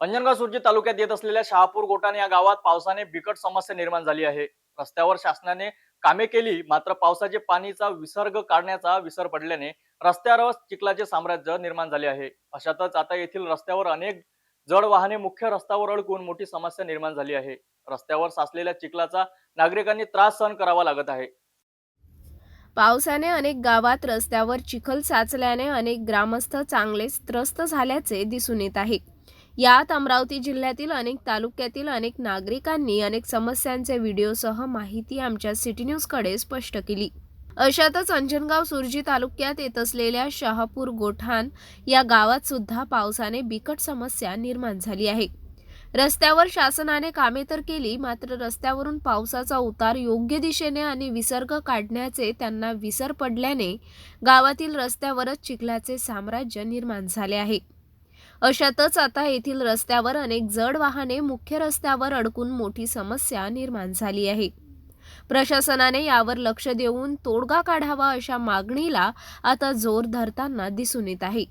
अंजनगाव सुर्जी तालुक्यात येत असलेल्या शहापूर गोटाने या गावात पावसाने बिकट समस्या निर्माण झाली आहे. रस्त्यावर शासनाने कामे केली मात्र पावसाचे पाणीचा विसर्ग काढण्याचा विसर पडल्याने रस्त्यावर चिखलाचे साम्राज्य निर्माण झाले आहे. अशातच आता येथील रस्त्यावर अनेक जड वाहने मुख्य रस्त्यावर अडकून मोठी समस्या निर्माण झाली आहे. रस्त्यावर साचलेल्या चिखलाचा नागरिकांनी त्रास सहन करावा लागत आहे. पावसाने अनेक गावात रस्त्यावर चिखल साचल्याने अनेक ग्रामस्थ चांगलेच त्रस्त झाल्याचे दिसून येत आहे. यात अमरावती जिल्ह्यातील अनेक तालुक्यातील अनेक नागरिकांनी अनेक समस्यांचे व्हिडिओसह माहिती आमच्या सिटी न्यूजकडे स्पष्ट केली. अशातच अंजनगाव सुरजी तालुक्यात येत असलेल्या शहापूर गोठाण या गावात सुद्धा पावसाने बिकट समस्या निर्माण झाली आहे. रस्त्यावर शासनाने कामे तर केली मात्र रस्त्यावरून पावसाचा उतार योग्य दिशेने आणि विसर्ग काढण्याचे त्यांना विसर पडल्याने गावातील रस्त्यावरच चिखलाचे साम्राज्य निर्माण झाले आहे. अशातच आता येथील रस्त्यावर अनेक जड वाहने मुख्य रस्त्यावर अडकून मोठी समस्या निर्माण झाली आहे. प्रशासनाने यावर लक्ष देऊन तोडगा काढावा अशा मागणीला आता जोर धरताना दिसून येत आहे.